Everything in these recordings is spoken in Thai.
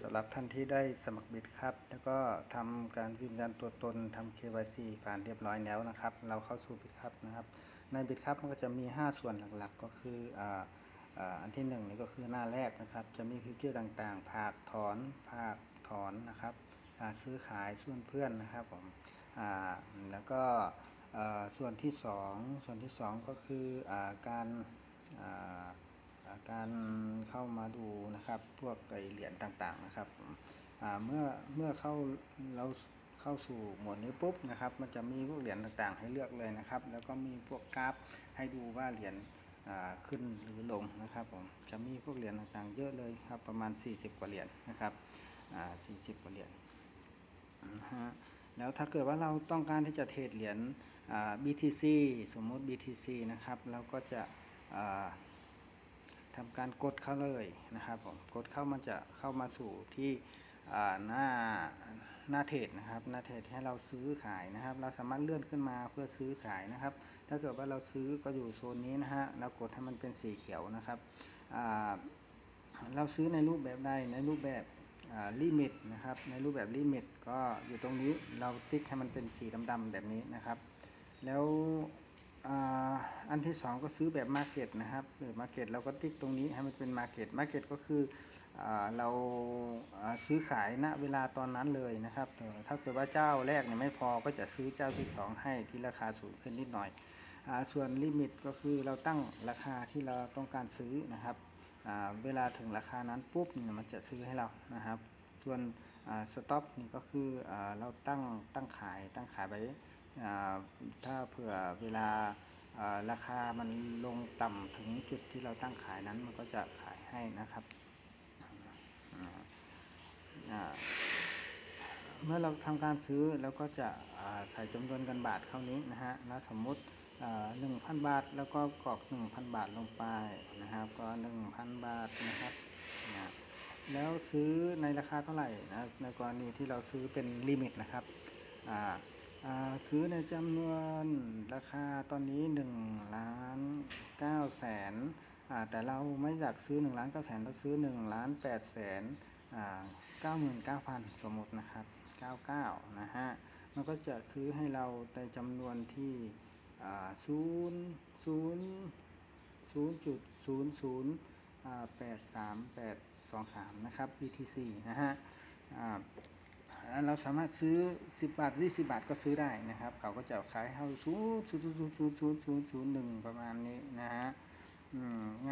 สำหรับท่านที่ได้สมัครบิดครับ แล้วก็ทำการยืนยันตัวตนทำ KYC ผ่านเรียบร้อยแล้วนะครับ เราเข้าสู่บิดครับนะครับ ในบิดครับมันก็จะมี 5 ส่วนหลักๆ ก็คืออ่าอันที่1นี่ก็คือหน้าแรกนะครับ จะมีฟิวเจอร์ต่างๆผากถอนผากถอนนะครับซื้อขายส่วนเพื่อนนะครับผมแล้วก็ส่วนที่ 2 ส่วนที่ 2 ก็คืออการา การเข้ามาดูนะครับ พวกไอเหรียญต่างๆนะครับเมื่อเมื่อเข้าเราเข้าสู่หมวดนี้ปุ๊บนะครับ มันจะมีพวกเหรียญต่างๆ ให้เลือกเลยนะครับ แล้วก็มีพวกกราฟให้ดูว่าเหรียญขึ้นหรือลงนะครับผมจะมีพวกเหรียญต่างๆ เยอะเลยครับประมาณ 40 กว่าเหรียญนะครับอ่า40 กว่าเหรียญนะฮะแล้วถ้าเกิดว่าเราต้องการที่จะเทรดเหรียญ BTC สมมติ BTC นะครับเราก็จะ อ่าทำการกดเข้าเลยนะครับผมกดเข้ามันจะเข้ามาสู่ที่หน้าหน้าเทรดนะครับ หน้าเทรดให้เราซื้อขายนะครับ เราสามารถเลื่อนขึ้นมาเพื่อซื้อขายนะครับ ถ้าเกิดว่าเราซื้อก็อยู่โซนนี้นะฮะเรากดให้มันเป็นสีเขียวนะครับเราซื้อในรูปแบบใดในรูปแบบลิมิตนะครับในรูปแบบลิมิตก็อยู่ตรงนี้เราติ๊กให้มันเป็นสีดำๆแบบนี้นะครับ แล้ว อันที่สองก็ซื้อแบบ Market นะครับหรือ Market เราก็ติ๊กตรงนี้ให้มันเป็น Market Market ก็คืออเราซื้อขายณเวลาตอนนั้นเลยนะครับเออถ้าเกิดว่าเจ้าแรกเนี่ยไม่พอก็จะซื้อเจ้าที่สองให้ที่ราคาสูงขึ้นนิดหน่อยอส่วนลิมิตก็คือเราตั้งราคาที่เราต้องการซื้อนะครับเวลาถึงราคานั้นปุ๊บเนี่ยมันจะซื้อให้เรานะครับ ส่วนสต็อปนี่ก็คืออเราตั้งตั้งขายตั้งขายไปอ่าถ้าเผื่อเวลา ราคามันลงต่ำถึงจุดที่เราตั้งขายนั้นมันก็จะขายให้นะครับเมื่อเราทำการซื้อเราก็จะใส่จำนวนเงินบาทเข้านี้นะฮะแล้วสมมติหนึ่งพันบาทแล้วก็กรอกหนึ่งพันบาทลงไปนะครับก็หนึ่งพันบาทนะครับนะแล้วซื้อในราคาเท่าไหร่นะในกรณีที่เราซื้อเป็นลิมิตนะครับอ่า ซื้อในจำนวนราคาตอนนี้1ล้าน9แสนแต่เราไม่อยากซื้อ1ล้าน9แสนเราซื้อ1ล้าน8แสนอ่า99,000 สมมตินะครับ 99 นะฮะ มันก็จะซื้อให้เราในจำนวนที่อ่า0 0 0.00อ่า83823นะครับ BTC นะฮะ เราสามารถซื้อ 10 บาท20บาทก็ซื้อได้นะครับ เขาก็จะขายให้าศูนย์ศูนย์ศูนย์ศูนย์ศูนย์ศูนย์ศูนย์หนึ่งประมาณนี้นะฮะ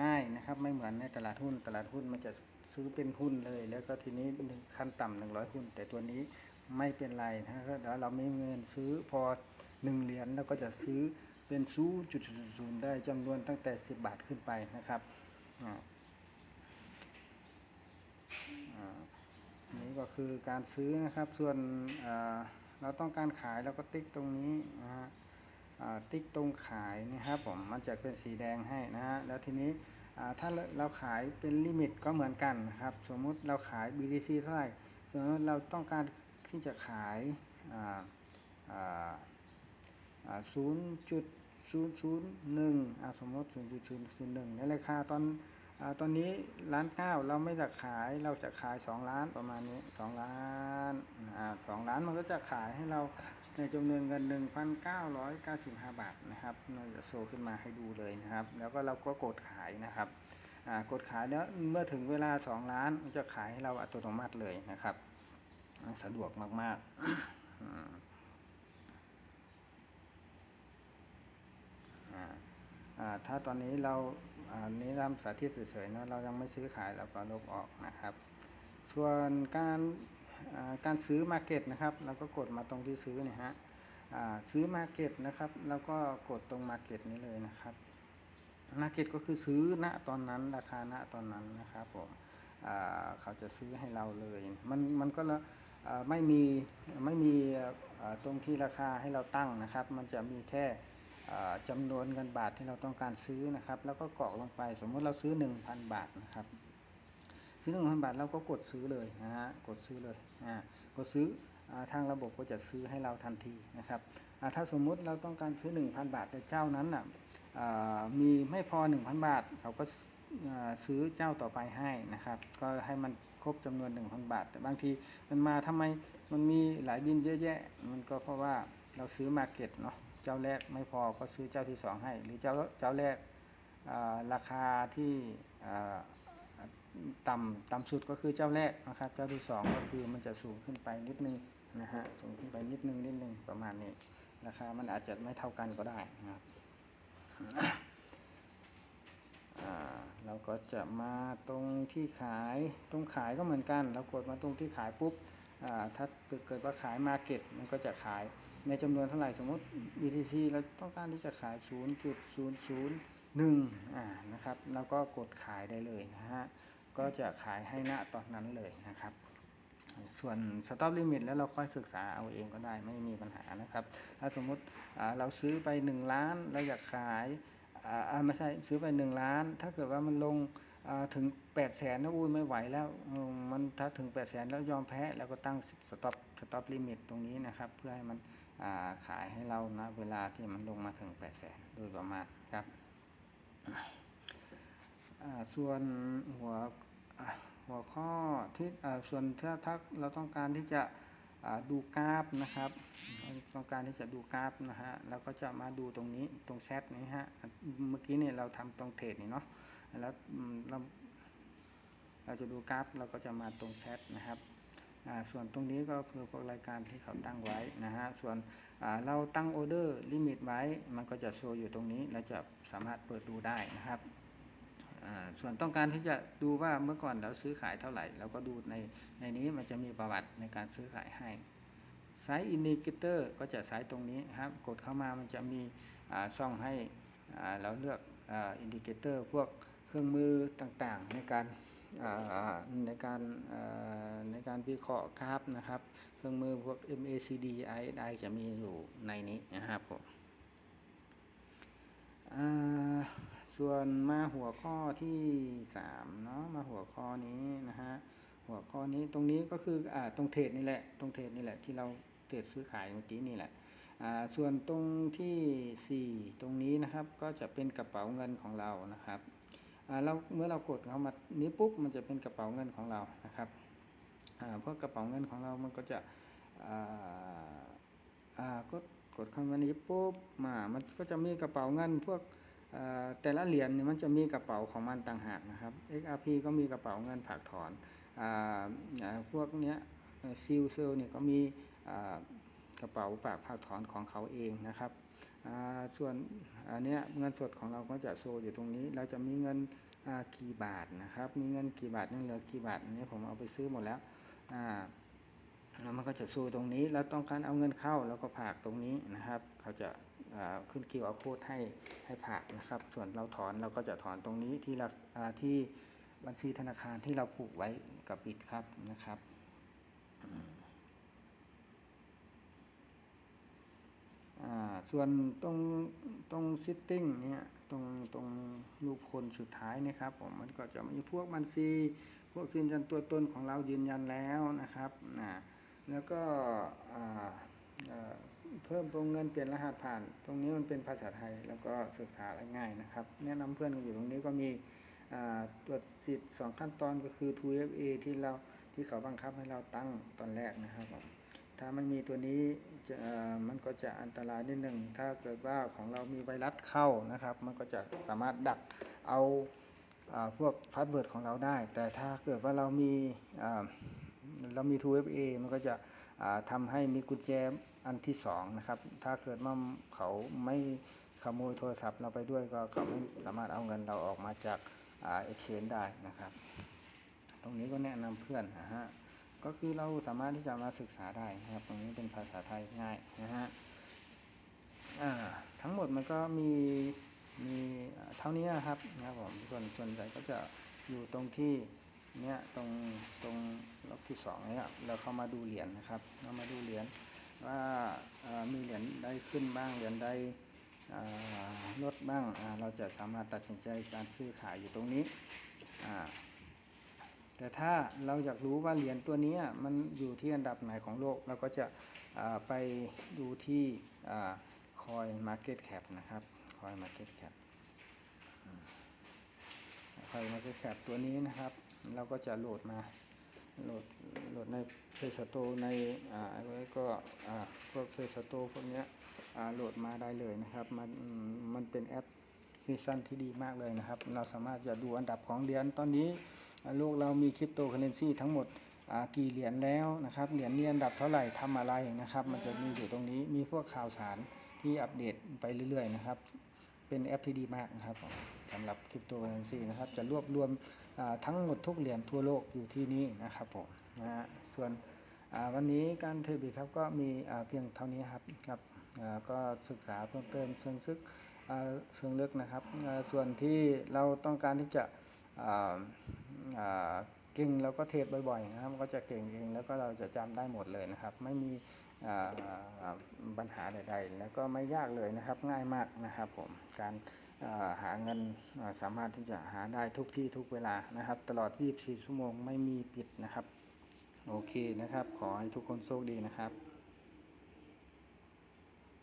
ง่ายนะครับไม่เหมือนในตลาดหุ้นตลาดหุ้นมันจะซื้อเป็นหุ้นเลย แล้วก็ทีนี้ขั้นต่ำหนึ่งร้อยหุ้น แต่ตัวนี้ไม่เป็นไรนะก็เดี๋ยวเราไม่มีเงินซื้อพอหนึ่งเหรียญเราก็จะซื้อเป็นศูนย์จุดศูนย์ได้จำนวนตั้งแต่10บาทขึ้นไปนะครับอ่าอ่า นี่ก็คือการซื้อนะครับ ส่วนเราต้องการขายเราก็ติ๊กตรงนี้นะฮะติ๊กตรงขายนี่ครับผมมันจะเป็นสีแดงให้นะฮะแล้วทีนี้ถ้าเราขายเป็นลิมิตก็เหมือนกันนะครับ สมมุติเราขาย BTC เท่าไหร่สมมติเราต้องการที่จะขายอ่าอ่าอ่าศูนย์จุดศูนย์ศูนย์หนึ่งอ่าสมมติศูนย์จุดศูนย์ศูนย์หนึ่งในราคาตอน ตอนนี้ล้านเก้าเราไม่จะขายเราจะขายสองล้านประมาณนี้สองล้านสองล้านมันก็จะขายให้เราในจำนวนเงินหนึ่งพันเก้าร้อยเก้าสิบห้าบาทนะครับเราจะโชว์ขึ้นมาให้ดูเลยนะครับ แล้วก็เราก็กดขายนะครับกดขายแล้วเมื่อถึงเวลาสองล้านมันจะขายให้เราอัตโนมัติเลยนะครับ สะดวกมากๆอืมอ่า อ่า ถ้าตอนนี้เรานี้ทำสาธิตเฉยๆเนอะเรายังไม่ซื้อขายเราก็ลบออกนะครับ ส่วนการการซื้อมาเก็ตนะครับเราก็กดมาตรงที่ซื้อเนี่ยฮะซื้อมาเก็ตนะครับแล้วก็กดตรงมาเก็ตนี้เลยนะครับมาเก็ตก็คือซื้อณตอนนั้นราคาณตอนนั้นนะครับผมเขาจะซื้อให้เราเลย มันมันก็ละไม่มีไม่มีตรงที่ราคาให้เราตั้งนะครับ มันจะมีแค่ อ่าจำนวนเงินบาทที่เราต้องการซื้อนะครับ แล้วก็กรอกลงไป สมมติเราซื้อ 1,000 บาทนะครับ ซื้อ 1,000 บาทเราก็กดซื้อเลยนะฮะกดซื้อเลยอ่ากดซื้ออทางระบบก็จะซื้อให้เราทันทีนะครับถ้าสมมุติเราต้องการซื้อ 1,000 บาทแต่เจ้านั้นอะอ่ามีไม่พอ 1,000 บาท เขาก็ซื้อเจ้าต่อไปให้นะครับ ก็ให้มันครบจำนวน 1,000 บาท แต่บางทีมันมาทำไมมันมีหลายดินเยอะแยะ มันก็เพราะว่าเราซื้อมาเก็ตเนาะ เจ้าแรกไม่พอก็ซื้อเจ้าที่สองให้ หรือเจ้าเจ้าแรกราคาที่อ่าต่ำต่ำสุดก็คือเจ้าแรกนะครับ เจ้าที่สองก็คือมันจะสูงขึ้นไปนิดนึงนะฮะสูงขึ้นไปนิดนึงนิดนึงประมาณนี้ราคามันอาจจะไม่เท่ากันก็ได้นะครับเราก็จะมาตรงที่ขายตรงขายก็เหมือนกัน เรากดมาตรงที่ขายปุ๊บ ถ้าเกิดว่าขายมาเก็ตมันก็จะขายในจำนวนเท่าไหร่สมมติ BTC เราต้องการที่จะขาย 0.001อ่านะครับเราก็กดขายได้เลยนะฮะก็จะขายให้ณตอนนั้นเลยนะครับ ส่วน stop limit แล้วเราค่อยศึกษาเอาเองก็ได้ไม่มีปัญหานะครับ ถ้าสมมุติเราซื้อไป 1 ล้านเราอยากขายไม่ใช่ซื้อไป 1 ล้าน ถ้าเกิดว่ามันลง ถึง8 0 0แสนนะอุ้ยไม่ไหวแล้วมันถ้าถึง8 0 0แสนแล้วยอมแพ้เราก็ตั้ง stop stop limit ตตรงนี้นะครับ เพื่อให้มันขายให้เรานะเวลาที่มันลงมาถึง8 0 0แสนโดยประมาณครับส่วนหัวหัวข้อที่ส่วนถ้าถ้าเราต้องการที่จะดูกราฟนะครับ ต้องการที่จะดูกราฟนะฮะเราก็จะมาดูตรงนี้ตรงแชทนี้ฮะเมื่อกี้เนี่ยเราทำตรงเทรดนี่เนาะ แล้วเราเราจะดูกราฟเราก็จะมาตรงแชทนะครับส่วนตรงนี้ก็คือพวกรายการที่เขาตั้งไว้นะฮะ ส่วนเราตั้งออเดอร์ลิมิตไว้ มันก็จะโชว์อยู่ตรงนี้ เราจะสามารถเปิดดูได้นะครับ ส่วนต้องการที่จะดูว่าเมื่อก่อนเราซื้อขายเท่าไหร่ เราก็ดูในในนี้มันจะมีประวัติในการซื้อขายให้ไซส์อินดิเคเตอร์ก็จะไซส์ตรงนี้ครับ กดเข้ามามันจะมีอ่าช่องให้เราเลือกอินดิเคเตอร์พวก เครื่องมือต่างๆในการในการในการวิเคราะห์กราฟนะครับ เครื่องมือพวก MACD RSI จะมีอยู่ในนี้นะครับผมส่วนมาหัวข้อที่สามเนาะมาหัวข้อนี้นะฮะหัวข้อนี้ตรงนี้ก็คืออตรงเทรดนี่แหละตรงเทรดนี่แหละที่เราเทรดซื้อขายเมื่อกี้นี่แหละส่วนตรงที่สี่ตรงนี้นะครับก็จะเป็นกระเป๋าเงินของเรานะครับ เราเมื่อเรากดเข้ามานี้ปุ๊บมันจะเป็นกระเป๋าเงินของเรานะครับเพราะกระเป๋าเงินของเรามันก็จะกดกดเข้ามานี้ปุ๊บมามันก็จะมีกระเป๋าเงินพวกแต่ละเหรียญเนี่ยมันจะมีกระเป๋าของมันต่างหากนะครับ XRP ก็มีกระเป๋าเงินฝากถอนอพวกเนี้ยซิลเซลเนี่ยก็มีกระเป๋าฝากฝากถอนของเขาเองนะครับ ส่วนอันเนี้ยเงินสดของเราก็จะโชว์อยู่ตรงนี้ เราจะมีเงินกี่บาทนะครับ มีเงินกี่บาทยังเหลือกี่บาทอันนี้ผมเอาไปซื้อหมดแล้วแล้วมันก็จะสู้ตรงนี้แล้วต้องการเอาเงินเข้าแล้วก็ผากตรงนี้นะครับ เขาจะขึ้น QR code ให้ให้ผากนะครับ ส่วนเราถอนเราก็จะถอนตรงนี้ที่เราอ่าที่บัญชีธนาคารที่เราผูกไว้กับบิดครับนะครับอืมอ่า ส่วนตรงตรง sitting เนี่ยตรงตรงรูปคนสุดท้ายนะครับผมมันก็จะมีพวกบัญชี พวกยืนยันตัวตนของเรายืนยันแล้วนะครับอ่าแล้วก็เพิ่มวงเงินเปลี่ยนรหัสผ่าน ตรงนี้มันเป็นภาษาไทย แล้วก็ศึกษาได้ง่ายนะครับ แนะนำเพื่อนกันอยู่ตรงนี้ก็มีตรวจสิทธิ์สองขั้นตอนก็คือ 2FA ที่เราที่เขาบังคับให้เราตั้งตอนแรกนะครับผมถ้าไม่มีตัวนี้ มันก็จะอันตรายนิดหนึ่งถ้าเกิดว่าของเรามีไวรัสเข้านะครับ มันก็จะสามารถดักเอาพวกพาสเวิร์ดของเราได้ แต่ถ้าเกิดว่าเรามีเรามี 2FA มันก็จะอ่าทำให้มีกุญแจอันที่สองนะครับ ถ้าเกิดว่าเขาไม่ขโมยโทรศัพท์เราไปด้วยก็เขาไม่สามารถเอาเงินเราออกมาจากเอ่า exchange ได้นะครับ ตรงนี้ก็แนะนำเพื่อนนะฮะ ก็คือเราสามารถที่จะมาศึกษาได้นะครับตรงนี้เป็นภาษาไทยง่ายนะฮะอ่าทั้งหมดมันก็มีมีเท่านี้นะครับนะครับผมส่วนส่วนใหญ่ก็จะอยู่ตรงที่เนี้ยตรงตรงล็อกที่สองเนี้ยเราเข้ามาดูเหรียญนะครับเรามาดูเหรียญว่ามีเหรียญใดขึ้นบ้างเหรียญใดอ่าลดบ้างเราจะสามารถตัดสินใจการซื้อขายอยู่ตรงนี้อ่า แต่ถ้าเราอยากรู้ว่าเหรียญตัวนี้มันอยู่ที่อันดับไหนของโลก เราก็จะไปดูที่คอย Market Cap นะครับคอย Market Cap คอย Market Cap ตัวนี้นะครับ เราก็จะโหลดมาโหลดโหลดในเพจสโตในอ่าแล้ก็อ่าพวกเพจสโตพวกเนี้ยอ่าโหลดมาได้เลยนะครับ มันมันเป็นแอปมิชชั่นที่ดีมากเลยนะครับ เราสามารถจะดูอันดับของเหรียญตอนนี้ ลูกเรามีคริปโตเคอเรนซีทั้งหมดกี่เหรียญแล้วนะครับเหรียญนี้อันดับเท่าไหร่ทำอะไรนะครับ มันจะมีอยู่ตรงนี้มีพวกข่าวสารที่อัปเดตไปเรื่อยๆนะครับ เป็นแอปที่ดีมากนะครับสำหรับคริปโตเคอเรนซีนะครับจะรวบรวมทั้งหมดทุกเหรียญทั่วโลกอยู่ที่นี่นะครับผมนะฮะส่วนวันนี้การเทรดบิตครับก็มีเพียงเท่านี้ครับครับก็ศึกษาเพิ่มเติมเชิงซึกอ่าเชิงลึกนะครับ ส่วนที่เราต้องการที่จะ ก่งแล้วก็เทรดบ่อยๆนะครับก็จะเก่งเองแล้วก็เราจะจำได้หมดเลยนะครับ ไม่มีปัญหาใดๆ แล้วก็ไม่ยากเลยนะครับง่ายมากนะครับผมการาหาเงินาสามารถที่จะหาได้ทุกที่ทุกเวลานะครับ ตลอด 24 ชั่วโมงไม่มีปิดนะครับ โอเคนะครับ ขอให้ทุกคนโชคดีนะครับ